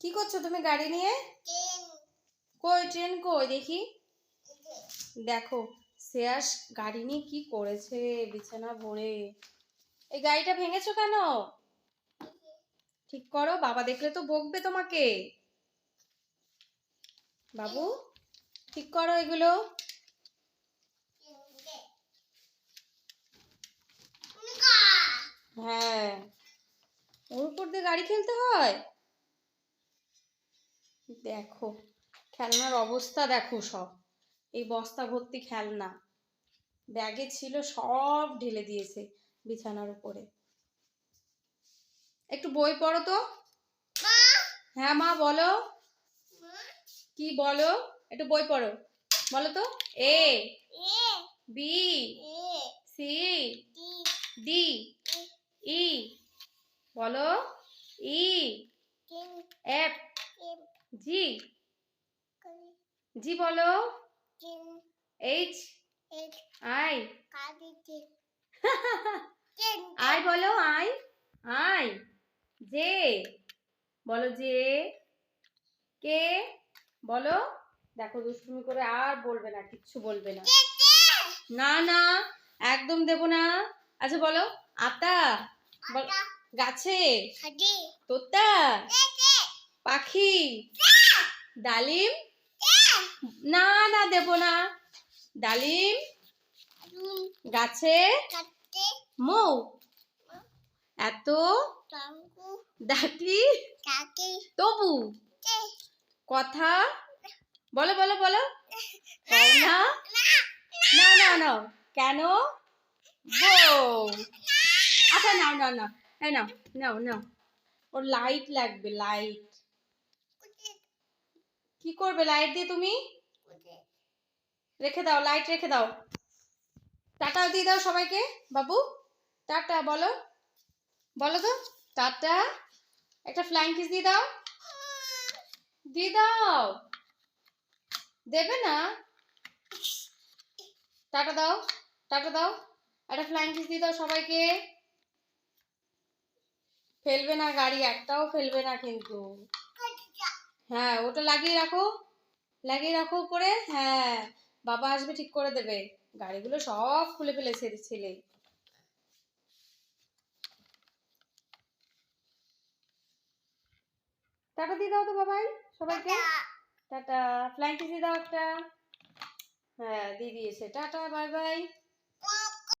কি করছ তুমি গাড়ি নিয়ে? কই ট্রেন কই? দেখি। দেখো শ্রেয়াস গাড়ি নিয়ে কি করেছে বিছানা ভরে। এই গাড়িটা ভেঙেছো কেন? ঠিক করো বাবা দেখলে তো বকবে তোমাকে। বাবু ঠিক করো এগুলো। হ্যাঁ। ওর উপর দিয়ে গাড়ি খেলতে হয়? দেখো খেলনার অবস্থা দেখো সব। এই বস্তা ভর্তি খেলনা। ব্যাগে ছিল সব ঢেলে দিয়েছে বিছানার উপরে। একটু বই পড়ো তো। হ্যাঁ মা বলো। কি বলো? একটু বই পড়ো। বলো তো। A B C D E. বলো। E F. জি। জি বলো। এইচ। আই। আই বলো আই। আই। জে। বলো জে। কে? বলো। দেখো দুষ্টুমি করে আর বলবে না কিচ্ছু বলবে না। না না একদম দেবো না। আচ্ছা বলো আতা। গাছে। তোতা। পাখি? ডালিম? না। না দেবো না। ডালিম? গাছে? মৌ? এত? ডাকি। তবু? কথা? বলো বলো বলো। না। না? না। না কেন? বউ আচ্ছা নাও নাও নাও। নাও নাও নাও। ওর লাইট লাগবে লাইট। কি করবে? লাইট দিয়ে তুমি? রেখে দাও লাইট রেখে দাও। টাটা দিয়ে দাও সবাইকে। বাবু টাটা বলো। বলো তো টাটা। একটা ফ্লাইং কিস দিয়ে দাও। দিয়ে দাও। দেবে না? টাটা দাও টাটা দাও। একটা ফ্লাইং কিস দিয়ে দাও সবাইকে। ফেলবে না গাড়ি একটাও ফেলবে না কিন্তু। হ্যাঁ ওটা লাগিয়ে রাখো। লাগিয়ে রাখো উপরে। হ্যাঁ বাবা আসবে ঠিক করে দেবে। গাড়িগুলো সব খুলে ফেলেছে ছেলে। টাটা দিয়ে দাও তো বাবাই সবাইকে। টাটা। ফ্লাইং দিয়ে দাও একটা। হ্যাঁ দিয়ে দিয়েছে। Ta-ta bye bye.